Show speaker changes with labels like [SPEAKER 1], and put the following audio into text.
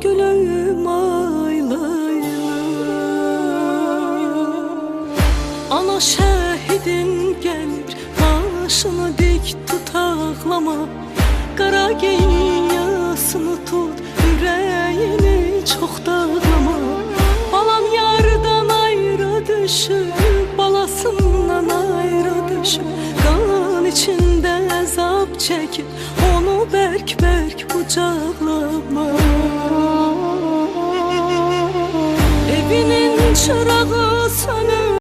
[SPEAKER 1] gülüm aylayla Ana şehidin gelir başını dik tut ağlama kara Qara geyyasını tut ürəyini çox dağlama. Balam yardan ayrı düşüb balasından ayrı düşüb Qan içində əzab çəkib onu bərk-bərk qucaqlama -bərk Sönür